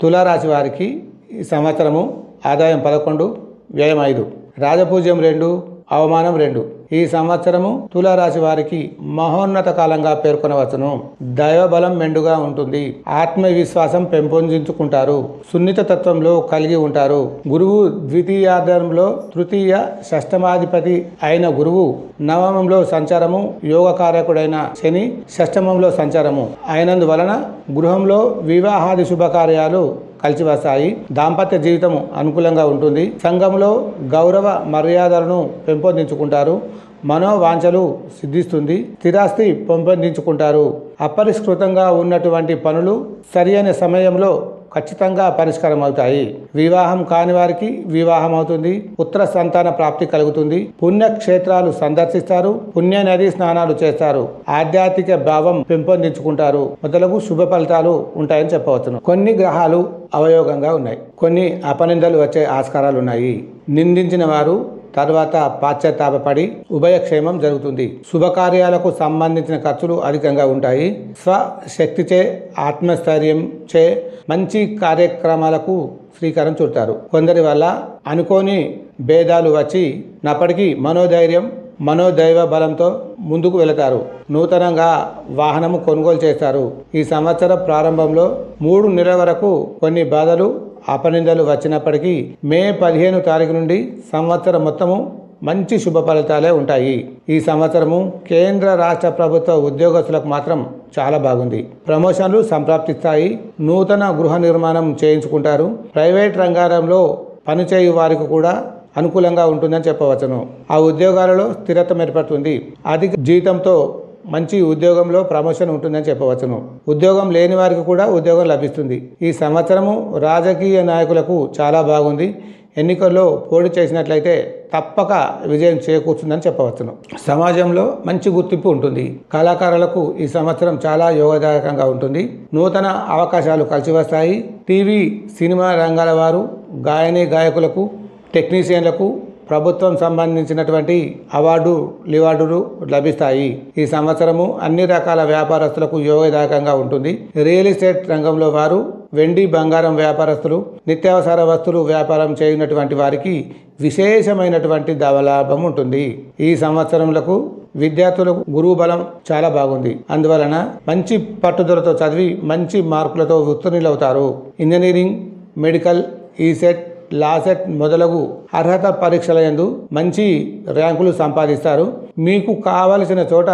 తులారాశి వారికి ఈ సంవత్సరము ఆదాయం పదకొండు వ్యయం ఐదు. రాజపూజ్యం రెండు అవమానం రెండు. ఈ సంవత్సరము తులారాశి వారికి మహోన్నత కాలంగా పేర్కొనవచ్చును. దైవబలం మెండుగా ఉంటుంది. ఆత్మవిశ్వాసం పెంపొందించుకుంటారు. సున్నిత తత్వంలో కలిగి ఉంటారు. గురువు ద్వితీయార్థంలో తృతీయ షష్టమాధిపతి అయిన గురువు నవమంలో సంచారము యోగకారకుడైన శని షష్టమంలో సంచారము. అయినందువలన గృహంలో వివాహాది శుభకార్యాలు కలిసి వస్తాయి దాంపత్య జీవితం అనుకూలంగా ఉంటుంది. సంఘంలో గౌరవ మర్యాదలను పెంపొందించుకుంటారు. మనోవాంఛలు సిద్ధిస్తుంది. స్థిరాస్తి పెంపొందించుకుంటారు. అపరిష్కృతంగా ఉన్నటువంటి పనులు సరియైన సమయంలో ఖచ్చితంగా పరిష్కారం అవుతాయి. వివాహం కాని వారికి వివాహం అవుతుంది. పుత్ర సంతాన ప్రాప్తి కలుగుతుంది. పుణ్యక్షేత్రాలు సందర్శిస్తారు. పుణ్య నది స్నానాలు చేస్తారు. ఆధ్యాత్మిక భావం పెంపొందించుకుంటారు. మొదలగు శుభ ఫలితాలు ఉంటాయని చెప్పవచ్చును. కొన్ని గ్రహాలు అవయోగంగా ఉన్నాయి. కొన్ని అపనిందలు వచ్చే ఆస్కారాలు ఉన్నాయి. నిందించిన వారు తర్వాత పాశ్చాత్తాపడి ఉభయక్షేమం జరుగుతుంది. శుభకార్యాలకు సంబంధించిన ఖర్చులు అధికంగా ఉంటాయి. స్వశక్తిచే ఆత్మస్థైర్యం చే మంచి కార్యక్రమాలకు శ్రీకారం చుడతారు. కొందరి వల్ల అనుకోని భేదాలు వచ్చి నప్పటికీ మనోధైర్యం మనోదైవ బలంతో ముందుకు వెళతారు. నూతనంగా వాహనము కొనుగోలు చేస్తారు. ఈ సంవత్సర ప్రారంభంలో మూడు నెలల వరకు కొన్ని బాధలు అపనిందలు వచ్చినప్పటికీ మే పదిహేను తారీఖు నుండి సంవత్సరం మొత్తము మంచి శుభ ఫలితాలే ఉంటాయి. ఈ సంవత్సరము కేంద్ర రాష్ట్ర ప్రభుత్వ ఉద్యోగస్తులకు మాత్రం చాలా బాగుంది. ప్రమోషన్లు సంప్రాప్తిస్తాయి. నూతన గృహ నిర్మాణం చేయించుకుంటారు. ప్రైవేట్ రంగారంలో పనిచేయు వారికి కూడా అనుకూలంగా ఉంటుందని చెప్పవచ్చును. ఆ ఉద్యోగాలలో స్థిరత్వం ఏర్పడుతుంది. అధిక జీతంతో మంచి ఉద్యోగంలో ప్రమోషన్ ఉంటుందని చెప్పవచ్చును. ఉద్యోగం లేని వారికి కూడా ఉద్యోగం లభిస్తుంది. ఈ సంవత్సరము రాజకీయ నాయకులకు చాలా బాగుంది. ఎన్నికల్లో పోటీ చేసినట్లయితే తప్పక విజయం చేకూర్చుందని చెప్పవచ్చును. సమాజంలో మంచి గుర్తింపు ఉంటుంది. కళాకారులకు ఈ సంవత్సరం చాలా యోగదాయకంగా ఉంటుంది. నూతన అవకాశాలు కలిసి వస్తాయి. టీవీ సినిమా రంగాల వారు గాయని గాయకులకు టెక్నీషియన్లకు ప్రభుత్వం సంబంధించినటువంటి అవార్డు లివార్డులు లభిస్తాయి. ఈ సంవత్సరము అన్ని రకాల వ్యాపారస్తులకు యోగదాయకంగా ఉంటుంది. రియల్ ఎస్టేట్ రంగంలో వారు వెండి బంగారం వ్యాపారస్తులు నిత్యావసర వస్తువులు వ్యాపారం చేయనటువంటి వారికి విశేషమైనటువంటి లాభం ఉంటుంది. ఈ సంవత్సరములకు విద్యార్థులకు గురువు బలం చాలా బాగుంది. అందువలన మంచి పట్టుదలతో చదివి మంచి మార్కులతో ఉత్తీర్ణులవుతారు. ఇంజనీరింగ్ మెడికల్ ఈసెట్ లాసెట్ మొదలగు అర్హత పరీక్షల ఎందు మంచి ర్యాంకులు సంపాదిస్తారు. మీకు కావలసిన చోట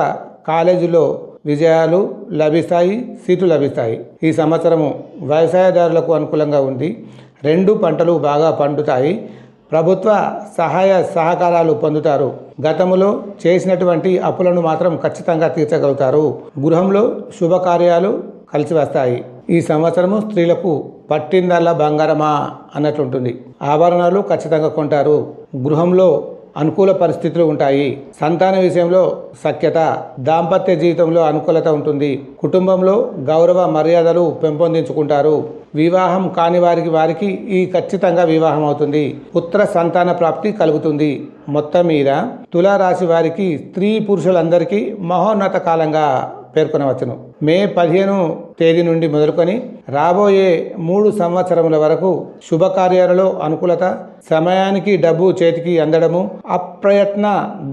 కాలేజీలో విజయాలు లభిస్తాయి సీట్లు లభిస్తాయి. ఈ సంవత్సరము వ్యవసాయదారులకు అనుకూలంగా ఉంది. రెండు పంటలు బాగా పండుతాయి. ప్రభుత్వ సహాయ సహకారాలు పొందుతారు. గతంలో చేసినటువంటి అప్పులను మాత్రం ఖచ్చితంగా తీర్చగలుగుతారు. గృహంలో శుభకార్యాలు కలిసి వస్తాయి. ఈ సంవత్సరము స్త్రీలకు పట్టిందల్లా బంగారమా అన్నట్లుంటుంది. ఆభరణాలు ఖచ్చితంగా కొంటారు. గృహంలో అనుకూల పరిస్థితులు ఉంటాయి. సంతాన విషయంలో సఖ్యత దాంపత్య జీవితంలో అనుకూలత ఉంటుంది. కుటుంబంలో గౌరవ మర్యాదలు పెంపొందించుకుంటారు. వివాహం కాని వారికి వారికి ఈ ఖచ్చితంగా వివాహం అవుతుంది. పుత్ర సంతాన ప్రాప్తి కలుగుతుంది. మొత్తం మీద తులారాశి వారికి స్త్రీ పురుషులందరికీ మహోన్నత కాలంగా పేర్కొనవచ్చును మే పదిహేను తేదీ నుండి మొదలుకొని రాబోయే మూడు సంవత్సరముల వరకు శుభకార్యాలలో అనుకూలత సమయానికి డబ్బు చేతికి అందడము అప్రయత్న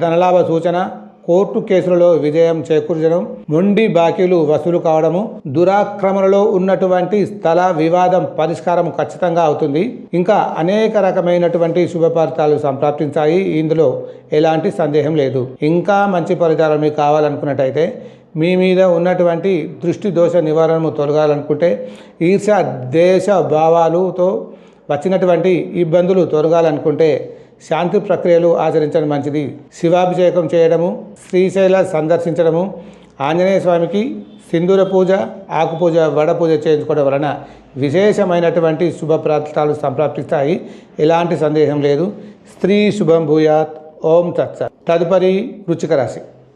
ధనలాభ సూచన కోర్టు కేసులలో విజయం చేకూర్చడం మొండి బాకీలు వసూలు కావడము దురాక్రమణలో ఉన్నటువంటి స్థల వివాదం పరిష్కారం ఖచ్చితంగా అవుతుంది. ఇంకా అనేక రకమైనటువంటి శుభ ఫలితాలు సంప్రాప్తించాయి. ఇందులో ఎలాంటి సందేహం లేదు. ఇంకా మంచి ఫలితాలు మీకు కావాలనుకున్నట్టయితే మీ మీద ఉన్నటువంటి దృష్టి దోష నివారణము తొలగాలనుకుంటే ఈర్ష దేశ భావాలుతో వచ్చినటువంటి ఇబ్బందులు తొలగాలనుకుంటే శాంతి ప్రక్రియలు ఆచరించడం మంచిది. శివాభిషేకం చేయడము శ్రీశైల సందర్శించడము ఆంజనేయ స్వామికి సింధూర పూజ ఆకుపూజ వడ పూజ చేయించుకోవడం వలన విశేషమైనటువంటి శుభ ఫలితాలు సంప్రాప్తిస్తాయి. ఎలాంటి సందేహం లేదు. స్త్రీ శుభం భూయాత్. ఓం తత్స తదుపరి రుచికరాశి రాశి.